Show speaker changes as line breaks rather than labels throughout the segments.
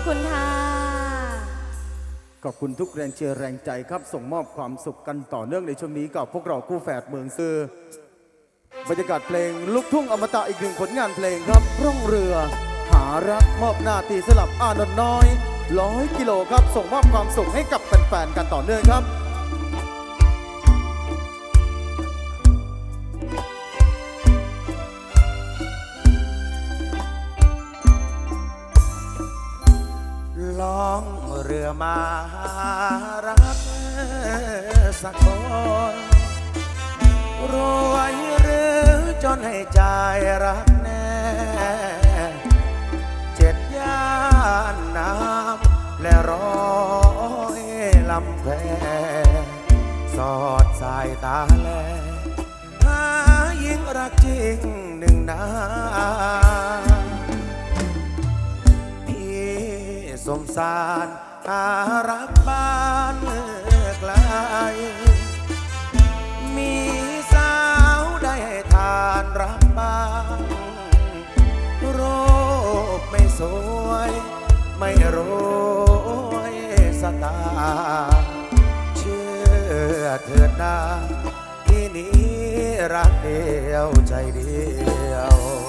ขอบพระคุณค่ะ
ขอบคุณทุกแรงเชียร์แรงใจครับ ส่งมอบความสุขกันต่อเนื่องในช่วงนี้กับพวกเราคู่แฝดเมืองซื้อบรรยากาศเพลงลูกทุ่งอมตะอีกหนึ่งผลงานเพลงครับร่องเรือ หารักมอบหน้าตีสลับอานนท์น้อยร้อยกิโลครับ ส่งมอบความสุขให้กับแฟนๆกันต่อเนื่องครับ
ล่องเรือมาหารักสักคนรวยหรือจนให้ใจรักแน่ เจ็ดย่านน้ำและร้อยลำแพสอดสายตาแลหายิ่งรักจริงหนึ่งนา สมสารหารักบ้านไกลมีสาวได้ทานรักบ้างรูปไม่สวย ไม่รวยสตา เชื่อเถิดนาที่นี้รักเดียวใจเดียว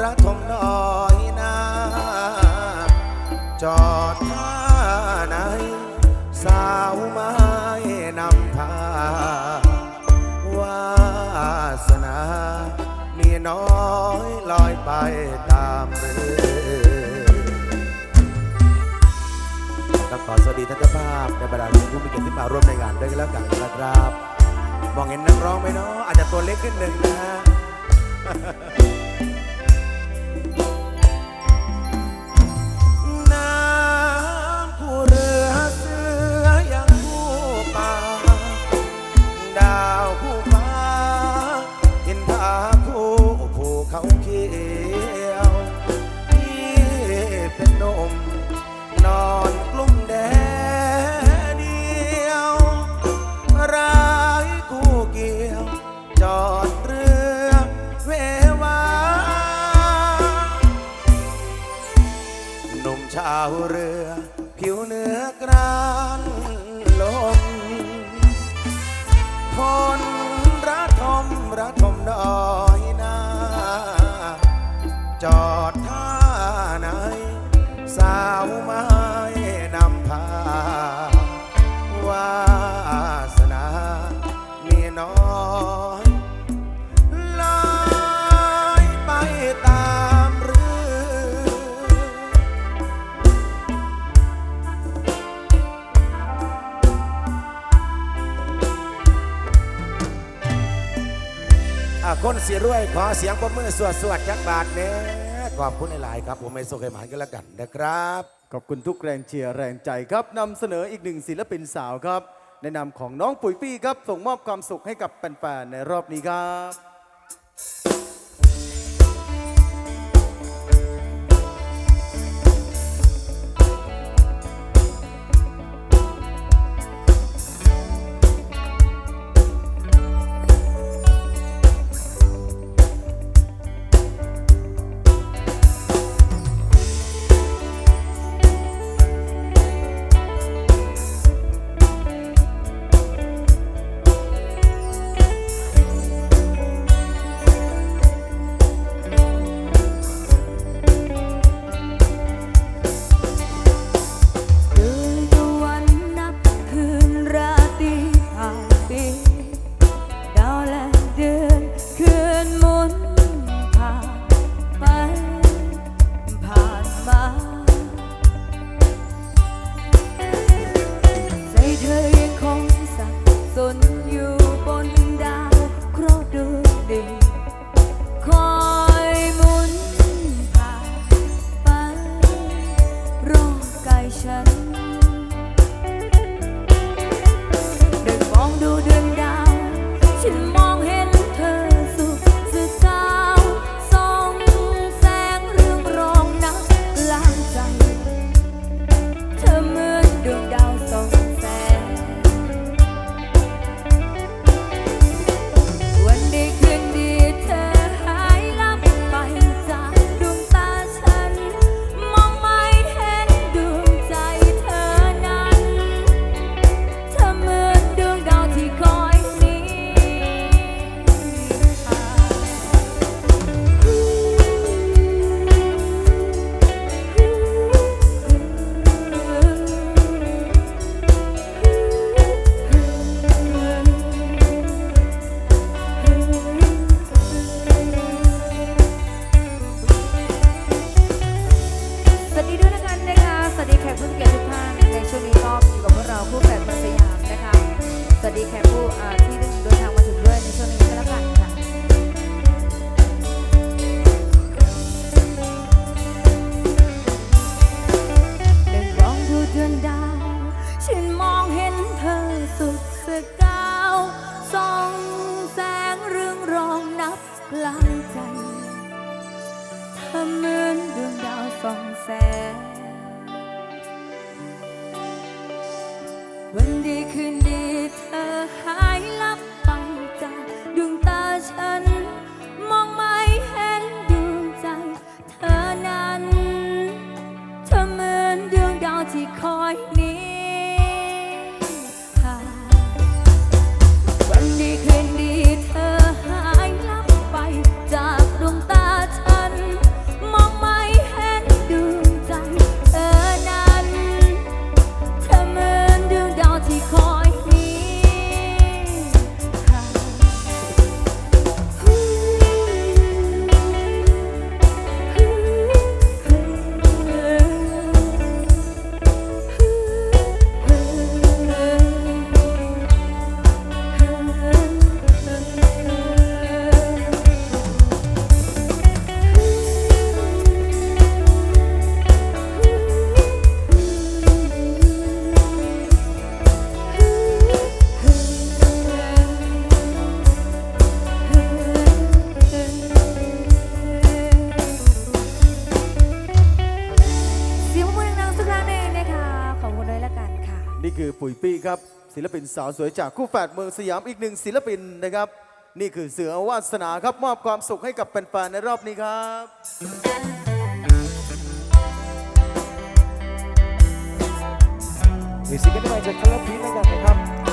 ระทมน้อยนาจอดท่าไหน สาวไม้นำพาวาสนามีน้อยลอยไปตามเรือต้องขอสวัสดีท่านเจ้าภาพในบรรดาผู้มีเกียรติที่มาร่วมในงานด้วยกันแล้วกันนะครับมองเห็นนักร้องไหมเนาะอาจจะตัวเล็กขึ้นหนึ่งนะฮะ นุ่ สียรวย ขอเสียงปรบมือสวดสวดจักบาทเนี้ขอบคุณหลายๆครับ ผมไม่โซเคหมานกันแล้วกันนะครับ
ขอบคุณทุกแรงเชียร์แรงใจครับนำเสนออีกหนึ่งศิลปินสาวครับในนามของน้องปุ๋ยปี้ครับ ส่งมอบความสุขให้กับแฟนๆในรอบนี้ครับ
วัสดีแขกผู้ที่เดินทางมาถึงด้วยในช่วงนี้ก็แล้วกันค่ะเดินมองดูเดือนดาว ฉันมองเห็นเธอสุดสกาวส่องแสงเรื่องรองนับกลาง
ศิลปินสาวสวยจากคู่แฝดเมืองสยามอีกหนึ่งศิลปินนะครับ นี่คือเสือวาสนาครับมอบความสุขให้กับแฟนๆในรอบนี้ครับ
มีซิงเกิลใหม่จากคลเลอร์พีนั่นกันนะครับ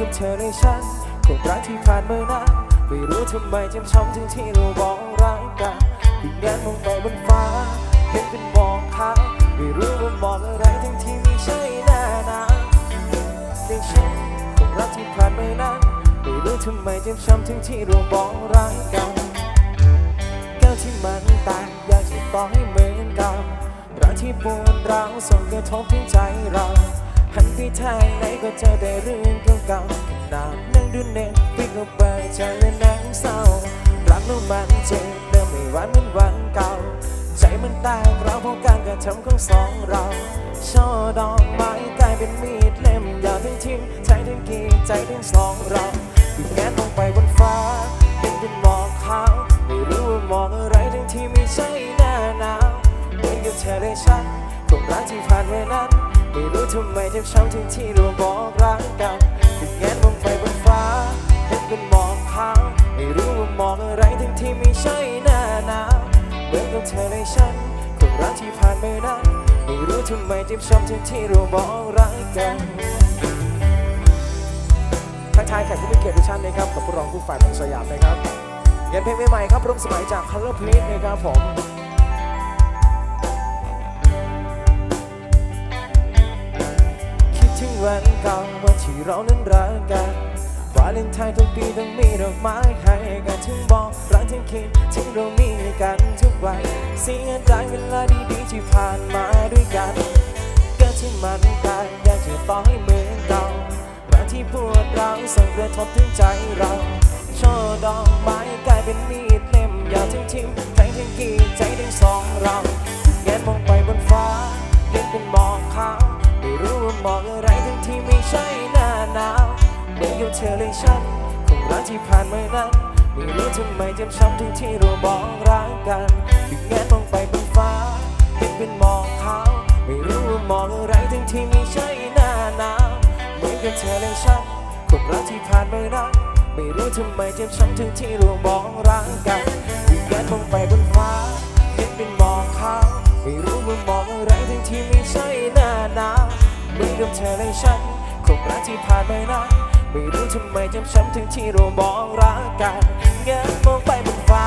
กับเธอในฉันคงรักที่ผ่านมานานไม่รู้ทำไมจ็บช้ำถึงที่เราบอกรักกันคิดเล่นลงไปบนฟ้า เห็นเป็นมองเขาไม่รู้ว่ามองอะไรทั้งที่ไม่ใช่หน้าหนาในฉันคงรักที่ผ่านมานานไม่รู้ทำไมจ็บช้ำถึงที่เราบอกรักกันแก้วที่มันต่างอยากจะต่อให้เหมือนกันรักที่ปวดร้าวส่งกระทบถึงใจเรา หันไปทางไหนก็เจอแต่เรื่องเก่าๆขนาดนั่งดูเน็ตฟิกก็เปิดใจและนั่งเศร้า รักแล้วมันเจ็บเดิมไม่หวานเหมือนวันเก่า ใจมันแตกเราเพราะการกระทำของสองเรา ช่อดอกไม้กลายเป็นมีดเล่มยาวทั้งทิมใจทั้งกีดใจทั้งสองเราคือแงนลงไปบนฟ้าเห็นเป็นหมอกขาวไม่รู้ว่ามองอะไรทั้งที่ไม่ใช่หน้าหนาวเหมือนกับเธอได้ฉันคงรักที่ผ่านเวนั้น ไม่รู้ทำไมเจ็บช้ำถึงที่เราบอกรักกันคือแงนลงไปบนฟ้าเห็นเป็นหมอกขาวไม่รู้ว่ามองอะไรทั้งที่ไม่ใช่หน้าหนาวเหมือนกับเธอได้ฉันคงรักที่ผ่านไปนั้นไม่รู้ทำไมเจ็บช้ำถึงที่เราบอกรักกันทักทายแขกผู้มีเกียรติทุกท่านนะครับกับผู้ร้องผู้ฝ่ายของสยามนะครับเงินเพลงใหม่ๆครับร่วมสมัยจาก Color Please นะครับผม วันเก่าวันที่เรานั้นรักกันวาเลนไทน์ทุกปีต้องมีดอกไม้ให้กันถึงบอกรักถึงคิดถึงเรามีกันทุกวันเสียดายเวลาดีๆที่ผ่านมาด้วยกันก็ที่มันตายอยากจะต่อให้เหมือนเก่ารักที่ปวดร้าวส่งกระทบถึงใจเราช่อดอกไม้กลายเป็นมีดเล่มยาวทิ้งทิ้งใจทั้งกีดใจทั้งสองเราแงนมองไปบนฟ้าเห็นเป็นหมอกขาว ไม่รู้ว่ามองอะไรทั้งที่ไม่ใช่หน้าหนาวเมื่อนกับเธอเลยฉันคงรักที่ผ่านมานั้นไม่รู้ทำไมจ็บช้ำถึงที่เราบอกรักกันถึงแงนมองไปบนฟ้าเห็นเป็นหมอกขาวไม่รู้ว่ามองอะไรทั้งที่ไม่ใช่หน้าหนาวเหมือนกับเธอและฉันคนรักที่ผ่านไปนั้นไม่รู้ทำไมเจ็บช้ำถึงที่เรวมมองร่างกันยิ่งแงนมองไปบนฟ้าเห็นเป็นหมอกขาวไม่รู้ว่ามองอะไรทั้งที่ไม่ใช่หน้าหนาว กับเธอและฉันคงรักที่ผ่านไปนะไม่รู้ทำไมจำช้ำถึงที่เราบอกรักกันเงยมองไปบนฟ้า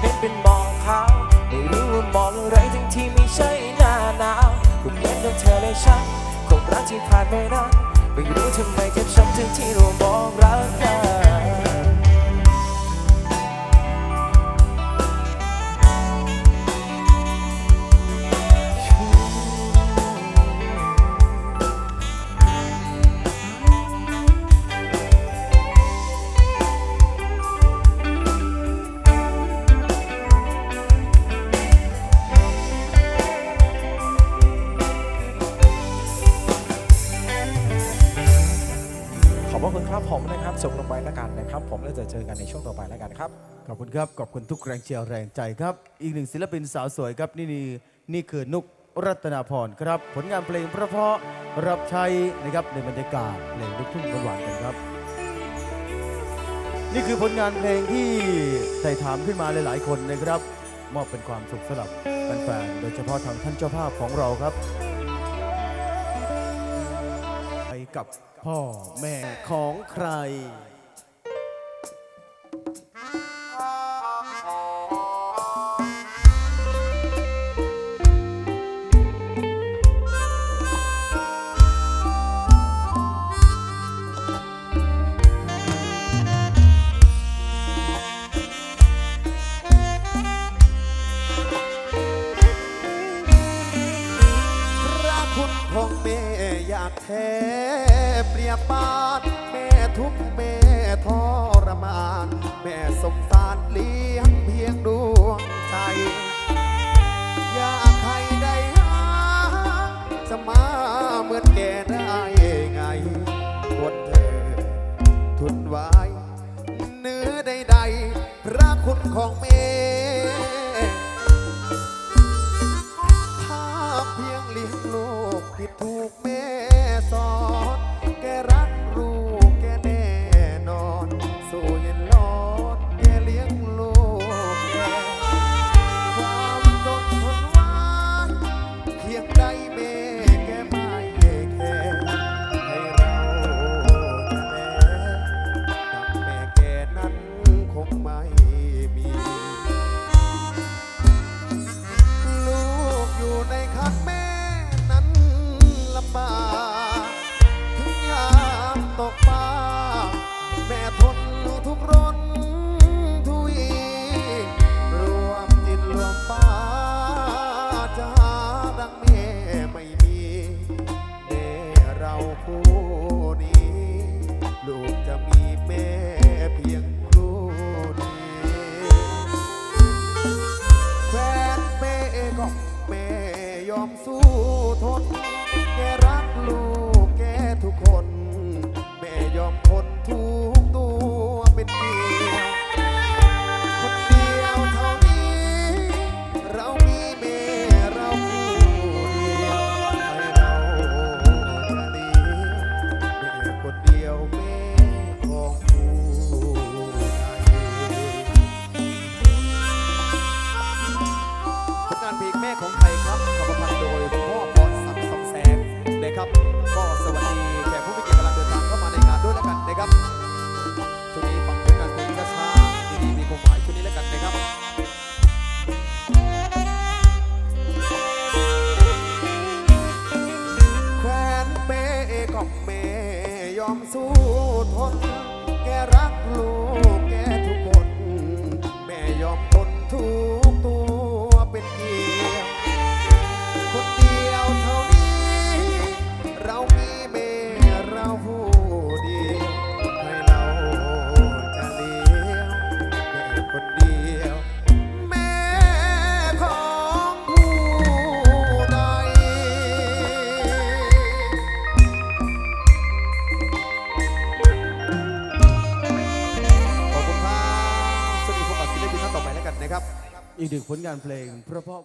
เห็นเป็นหมอกขาวไม่รู้ว่ามองอะไรทั้งที่ไม่ใช่หน้าหนาวคงเล่นกับเธอและฉันคงรักที่ผ่านไปนะไม่รู้ทำไมจำช้ำถึงที่เราบอกรักกัน เจอกันในช่วงต่อไปแล้วกันครับ
ขอบคุณครับ ขอบคุณทุกแรงเชียร์แรงใจครับ อีกหนึ่งศิลปินสาวสวยครับ นี่นี่นี่คือนุกรัตนาพรครับ ผลงานเพลงเพราะๆรับใช้นะครับในบรรยากาศเพลงลูกทุ่งหวานกันครับ นี่คือผลงานเพลงที่ไต่ถามขึ้นมาหลาย ๆ คนนะครับ มอบเป็นความสุขสำหรับแฟนๆโดยเฉพาะทางท่านเจ้าภาพของเราครับไปกับพ่อแม่ของใคร
ปรียบปานแม่ทุกแม่ทรมาน แม่สงสารเลี้ยงเพียงดวงใจ อยากให้ได้หาจะมาเหมือนแกได้ไงบนเธอ ทุนไว้ เนื้อใดๆพระคุณของแม่ภาพเพียงเลี้ยงลูกที่ถูกแม่สอน อมสู้ทน ผลงานเพลงเพราะ